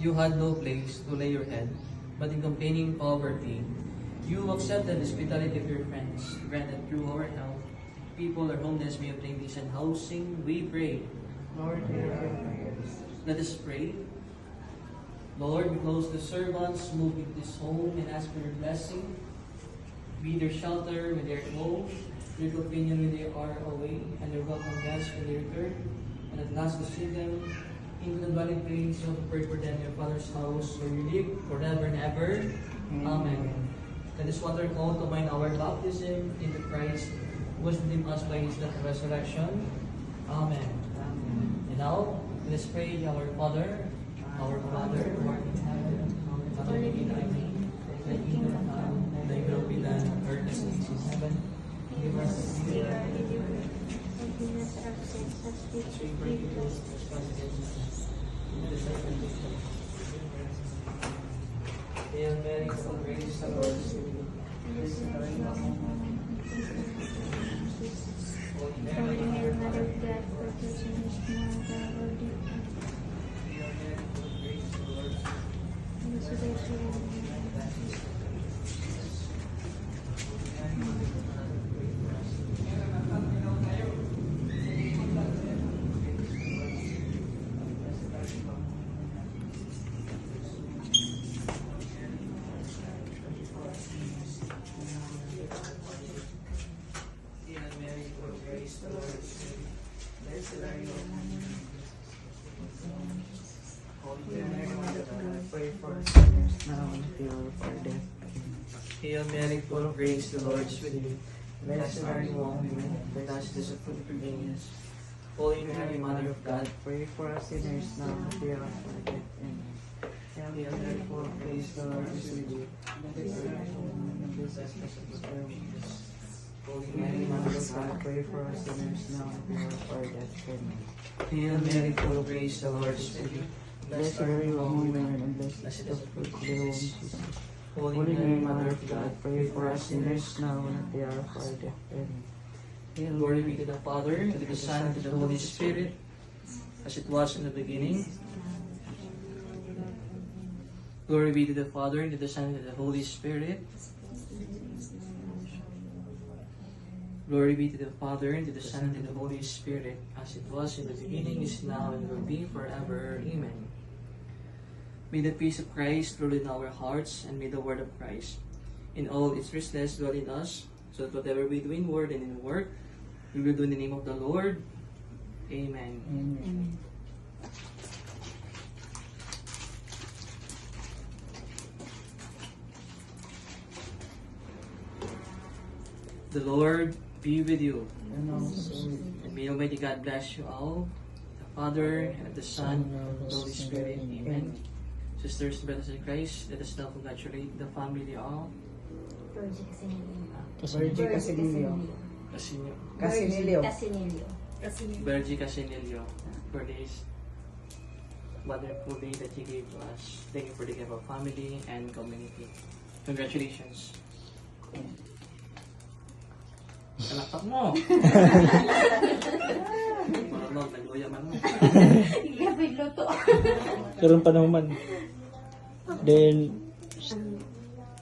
You had no place to lay your head, but in complaining poverty, you accepted the hospitality of your friends. Granted through our help, people or homeless may obtain decent housing. We pray. Lord. Let us pray. Lord, we close the servants, move this home, and ask for your blessing. Be their shelter when they are home, their companion when they are away, and their welcome guests when they return. And at last, receive them into the dwelling place of pray for them in your Father's house, where you live forever and ever. Mm-hmm. Amen. Let this water call to mind our baptism into Christ, who was redeemed us by his death and resurrection. Amen. And now, let us pray, our Father, our Father, who art in heaven, hallowed be thy name. Thy kingdom come, thy will be done on earth as it is in heaven. Give us this day our daily bread. and Forgive us our sins As we forgive those full of Lord you. of the Mary, full of grace, the Lord is with thee. Blessed are you among women. Holy Mary, Mother of God, pray for us. Now and at the hour of our death. Hail Mary, full of grace, the Lord is with thee. Blessed are you among women, and blessed is the fruit of your womb. Holy Mary, Mother of God, Pray for us sinners now and at the hour of our death. Amen. Hail Mary, full of grace, the Lord is with thee. Blessed are you among women, and blessed is the fruit of your womb. Holy Mary, Mother of God, pray for us sinners now and at the hour of our death. Amen. Hail Mary, full of grace, the Lord is with thee. Blessed are you among women, and blessed is the fruit of your womb. Holy Holy Mary, Mother of God, pray for us sinners now and at the hour of our death. Amen. Glory be to the Father, to the Son, and to the Holy Spirit, as it was in the beginning. Glory be to the Father, to the Son, and to the Holy Spirit. Glory be to the Father, and to the Son, and to the Holy Spirit, as it was in the beginning, is now, and will be forever. Amen. May the peace of Christ rule in our hearts, and may the word of Christ in all its richness dwell in us, so that whatever we do in word and in work, we will do in the name of the Lord. Amen. Amen. The Lord be with you. And And may Almighty God bless you all, the Father, and the Son, and the Holy Spirit. Amen. Sisters and brothers in Christ, let us now congratulate the family of Virgin Casinilio. Virgie Casilio. Casinio, Casilio. Casinilio. Virgie Casinilio for this wonderful day that you gave to us. Thank you for the gift of family and community. Congratulations. Palakpak mo! Marunong, nagluya man mo. Ilapit luto. Karoon pa naman. Then,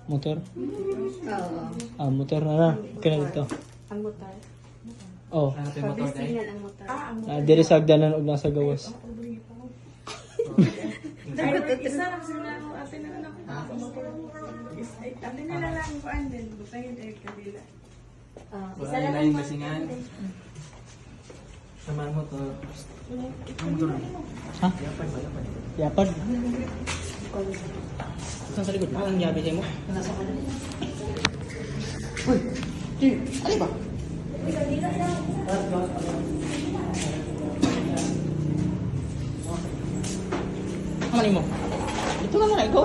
motor? Oo. Ah, motor na na. Okay na dito. Ang motor. Oh, Ano ito yung motor tayo? Ang motor. Ah, ang na dire sa agdanan ug nasa gawas. Dapat isa lang sila ako, ate na lang Ate nila lang ko andin, butangin ay kabila. Ah, isa lang ang masingan. Samahan mo to. Ang motor. Ha? Yapay ba? Yapay. Yapad. Saan sa likod? Anong yabi sa'yo mo? Nasa ko Uy! Di! Ano ba? Kamali mo. Ito lang na, ikaw.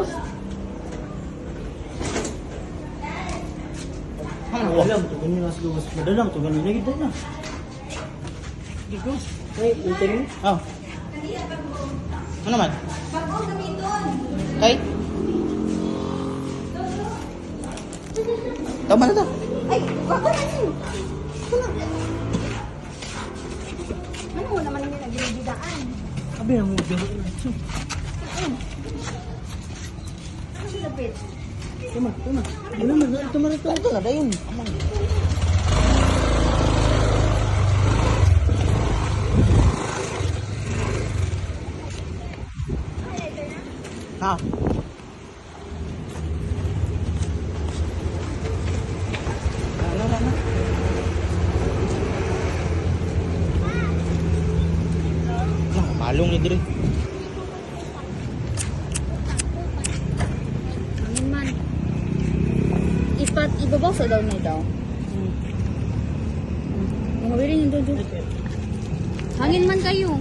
Alam, tugan nyo nasa luwas. Madalang, tugan nyo. Nagitan na. Ikaw. Ay, ito rin? Ah. Hindi, ano man? Ay. Tama na to. Ay, wag na yun. Ano mo naman yung nagbibidaan? Sabi na mo, biro na. Ano sila, Pete? Tama, tama. Ano man, ito man ito. Ito na, dayon. Amang. Ha? Ano, ano? Nah, malong ni dire. Hangin man. Ipat, ibabaw sa daw na daw. Mga wirin yung doon doon. Hangin man kayo.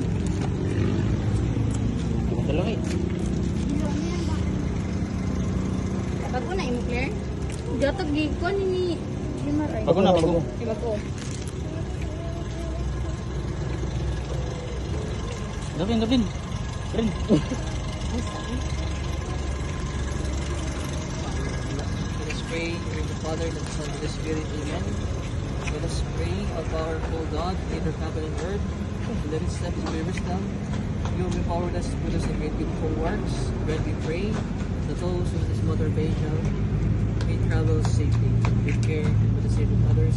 Gatag gikuan ini MRI. Bago na bago. Bago. Gabin, gabin. Rin. Let's pray in the Father, the Son, and the Spirit. Amen. Let us pray, our powerful God, Creator, Father, and Word. Let it steps of your wisdom. You will empower us with us in great beautiful works. Grant we pray that those who this mother Bay shall may travel safely, with care, and with the safety of others.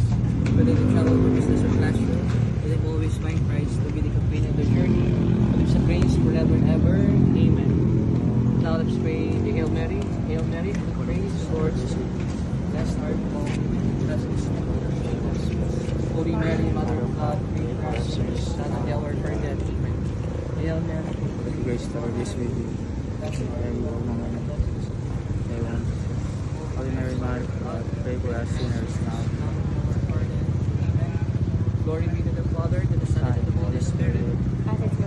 Whether they travel for business or pleasure, let them always find Christ to be the companion of their journey. Lives and reigns forever and ever. Amen. Now let's pray the Hail Mary. Hail Mary, full of grace, the Lord is with thee. Blessed art thou among blessed the fruit of thy womb. Holy Mary, Mother of God, pray for us sinners, now and the hour of our death. Amen. Hail Mary, of grace, Grace, the Lord is with you. blessed Mary, thou among women, blessed is the fruit of thy Amen. Holy Mary, Mother of God, pray for us sinners now. womb. Now and at the hour of our death. Amen. Glory be to the Father, to the Son, and to the Holy Spirit. As it's